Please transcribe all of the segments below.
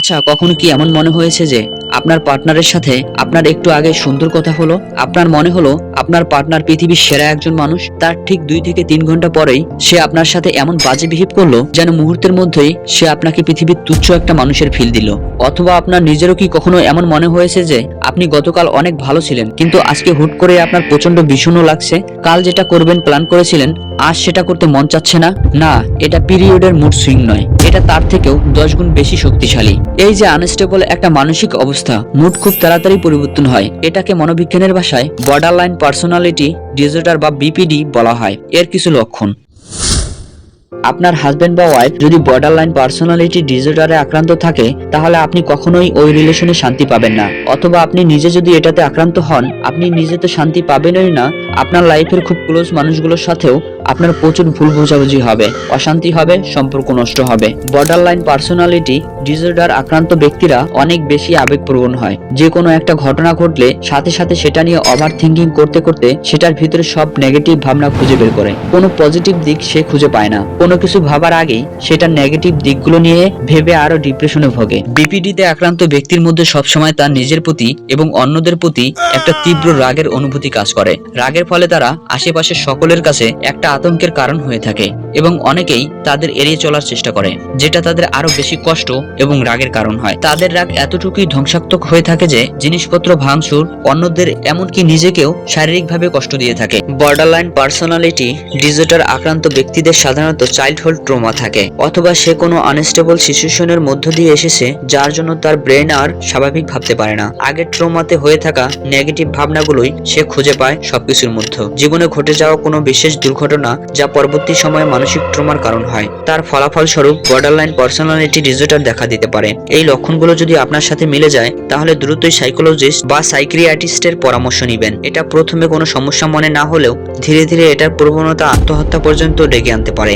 আচ্ছা কখনো কি এমন মনে হয়েছে যে আপনার পার্টনারের সাথে আপনার একটু আগে সুন্দর কথা হলো, আপনার মনে হলো আপনার পার্টনার পৃথিবীর সেরা একজন মানুষ, তার ঠিক দুই থেকে তিন ঘণ্টা পরেই সে আপনার সাথে এমন বাজে বিহেভ করল যেন মুহূর্তের মধ্যেই সে আপনাকে পৃথিবীর তুচ্ছ একটা মানুষের ফিল দিল। অথবা আপনার নিজেরও কি কখনো এমন মনে হয়েছে যে আপনি গতকাল অনেক ভালো ছিলেন, কিন্তু আজকে হুট করে আপনার প্রচণ্ড ভীষণ লাগছে, কাল যেটা করবেন প্ল্যান করেছিলেন, আজ সেটা করতে মন চাচ্ছে না? না, এটা পিরিয়ডের মুড সুইং নয়, এটা তার থেকেও দশ গুণ বেশি শক্তিশালী। এই যে আনস্টেবল একটা মানসিক অবস্থা মুড খুব তাড়াতাড়ি পরিবর্তন হয়। এটাকে মনোবিজ্ঞানের ভাষায় বর্ডার লাইন পার্সোনালিটি ডিজর্ডার বা বিপিডি বলা হয়। এর কিছু লক্ষণ। আপনার হাজব্যান্ড বা ওয়াইফ যদি বর্ডার লাইন পার্সোনালিটি ডিসঅর্ডারে আক্রান্ত থাকে, তাহলে আপনি কখনোই ওই রিলেশনে শান্তি পাবেন না। অথবা আপনি নিজে যদি এটাতে আক্রান্ত হন, আপনি নিজে তো শান্তি পাবেনই না আপনার লাইফের খুব ক্লোজ মানুষগুলোর সাথেও আপনার প্রচুর ভুল বোঝাবুঝি হবে। অশান্তি হবে, সম্পর্ক নষ্ট হবে। বর্ডার লাইন পার্সোনালিটি ডিসঅর্ডার আক্রান্ত ব্যক্তিরা অনেক বেশি আবেগপ্রবণ হয়। যে কোনো একটা ঘটনা ঘটলে সাথে সাথে সেটা নিয়ে ওভার থিঙ্কিং করতে করতে সেটার ভিতরে সব নেগেটিভ ভাবনা খুঁজে বের করে। কোনো পজিটিভ দিক সে খুঁজে পায় না। কোনো কিছু ভাবার আগেই সেটার নেগেটিভ দিকগুলো নিয়ে ভেবে আরও ডিপ্রেশনে ভোগে। বিপিডিতে আক্রান্ত ব্যক্তির মধ্যে সবসময় তার নিজের প্রতি এবং অন্যদের প্রতি একটা তীব্র রাগের অনুভূতি কাজ করে। রাগের ফলে তারা আশেপাশের সকলের কাছে একটা আতঙ্কের কারণ হয়ে থাকে এবং অনেকেই তাদের এড়িয়ে চলার চেষ্টা করে, যেটা তাদের আরও বেশি কষ্ট এবং রাগের কারণ হয়। তাদের রাগ এতটুকুই ধ্বংসাত্মক হয়ে থাকে যে জিনিসপত্র ভাঙচুর, অন্যদের এমনকি নিজেকেও শারীরিকভাবে কষ্ট দিয়ে থাকে। বর্ডারলাইন পার্সোনালিটি ডিজর্ডার আক্রান্ত ব্যক্তিদের সাধারণত চাইল্ডহুড ট্রোমা থাকে, অথবা সে কোনো আনস্টেবল সিচুয়েশনের মধ্য দিয়ে এসেছে যার জন্য তার ব্রেন আর স্বাভাবিক ভাবতে পারে না। আগের ট্রোমাতে হয়ে থাকা নেগেটিভ ভাবনাগুলোই সে খুঁজে পায় সবকিছুর মধ্যে। জীবনে ঘটে যাওয়া কোনো বিশেষ দুর্ঘটনা যা পরবর্তী সময়ে মানসিক ট্রমার কারণ হয়। তার ফলাফল স্বরূপ বর্ডারলাইন পার্সোনালিটি ডিসঅর্ডার দেখা দিতে পারে। এই লক্ষণগুলো যদি আপনার সাথে মিলে যায়, তাহলে দ্রুতই সাইকোলজিস্ট বা সাইক্রিয়াটিস্টের পরামর্শ নেবেন। এটা প্রথমে কোনো সমস্যা মনে না হলেও ধীরে ধীরে এটার প্রবণতা আত্মহত্যা পর্যন্ত ডেকে আনতে পারে।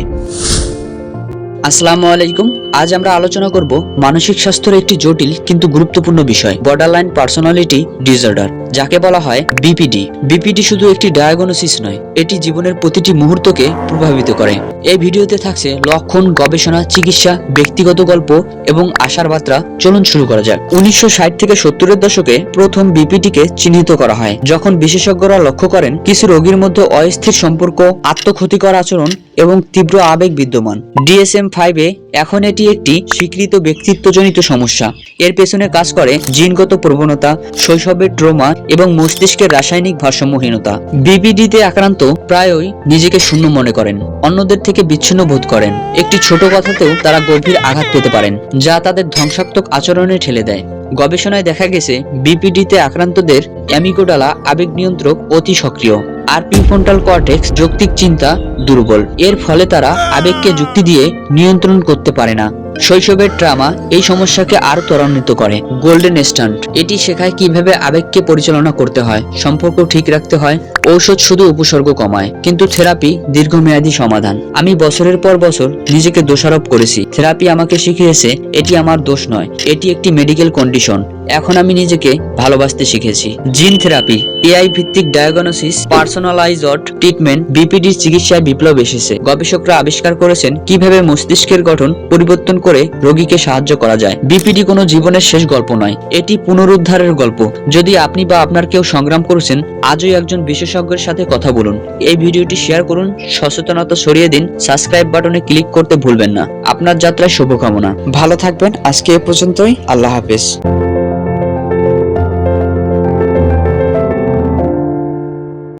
আসসালামু আলাইকুম। আজ আমরা আলোচনা করব মানসিক স্বাস্থ্যের একটি জটিল কিন্তু গুরুত্বপূর্ণ বিষয় বর্ডারলাইন পার্সোনালিটি ডিসঅর্ডার যাকে বলা হয় বিপিডি বিপিডি শুধু একটি ডায়াগনোসিস নয়, এটি জীবনের প্রতিটি মুহূর্তকে প্রভাবিত করে। এই ভিডিওতে থাকছে লক্ষণ, গবেষণা, চিকিৎসা, ব্যক্তিগত গল্প এবং আশার বার্তা। চলুন শুরু করা যাক। উনিশশো ষাট থেকে সত্তরের দশকে প্রথম বিপিডিকে চিহ্নিত করা হয়, যখন বিশেষজ্ঞরা লক্ষ্য করেন কিছু রোগীর মধ্যে অস্থির সম্পর্ক, আত্মক্ষতিকর আচরণ এবং তীব্র আবেগ বিদ্যমান। ডিএসএম ফাইভে এখন এটি একটি স্বীকৃত ব্যক্তিত্বজনিত সমস্যা। এর পেছনে কাজ করে জিনগত প্রবণতা, শৈশবের ট্রমা এবং মস্তিষ্কের রাসায়নিক ভারসাম্যহীনতা। বিপিডিতে আক্রান্ত প্রায়ই নিজেকে শূন্য মনে করেন, অন্যদের থেকে বিচ্ছিন্ন বোধ করেন। একটি ছোট কথাতেও তারা গভীর আঘাত পেতে পারেন, যা তাদের ধ্বংসাত্মক আচরণে ঠেলে দেয়। গবেষণায় দেখা গেছে বিপিডিতে আক্রান্তদের অ্যামিগোডালা আবেগ নিয়ন্ত্রক অতি সক্রিয়। আর প্রিফ্রন্টাল কর্টেক্স যৌক্তিক চিন্তা দুর্বল। এর ফলে তারা আবেগকে যুক্তি দিয়ে নিয়ন্ত্রণ করতে পারে না। শৈশবের ট্রামা এই সমস্যাকে আরও ত্বরান্বিত করে। গোল্ডেন স্ট্যান্ড এটি শেখায় কীভাবে আবেগকে পরিচালনা করতে হয়, সম্পর্ক ঠিক রাখতে হয়, ঔষধ শুধু উপসর্গ কমায়, কিন্তু থেরাপি দীর্ঘমেয়াদী সমাধান। আমি বছরের পর বছর নিজেকে দোষারোপ করেছি। থেরাপি আমাকে শিখিয়েছে, এটি আমার দোষ নয়, এটি একটি মেডিকেল কন্ডিশন এখন আমি নিজেকে ভালোবাসতে শিখেছি। জিন থেরাপি এআই ভিত্তিক ডায়াগনোসিস পার্সোনালাইজড ট্রিটমেন্ট বিপিডির চিকিৎসায় বিপ্লব এসেছে। গবেষকরা আবিষ্কার করেছেন কীভাবে মস্তিষ্কের গঠন পরিবর্তন করে রোগীকে সাহায্য করা যায়। বিপিডি কোনো জীবনের শেষ গল্প নয়। এটি পুনরুদ্ধারের গল্প। যদি আপনি বা আপনার কেউ সংগ্রাম করছেন, আজই একজন বিশেষজ্ঞের সাথে কথা বলুন। এই ভিডিওটি শেয়ার করুন, সচেতনতা ছড়িয়ে দিন, সাবস্ক্রাইব বাটনে ক্লিক করতে ভুলবেন না। আপনার যাত্রায় শুভকামনা। ভালো থাকবেন, আজকে এ পর্যন্তই। আল্লাহ হাফেজ।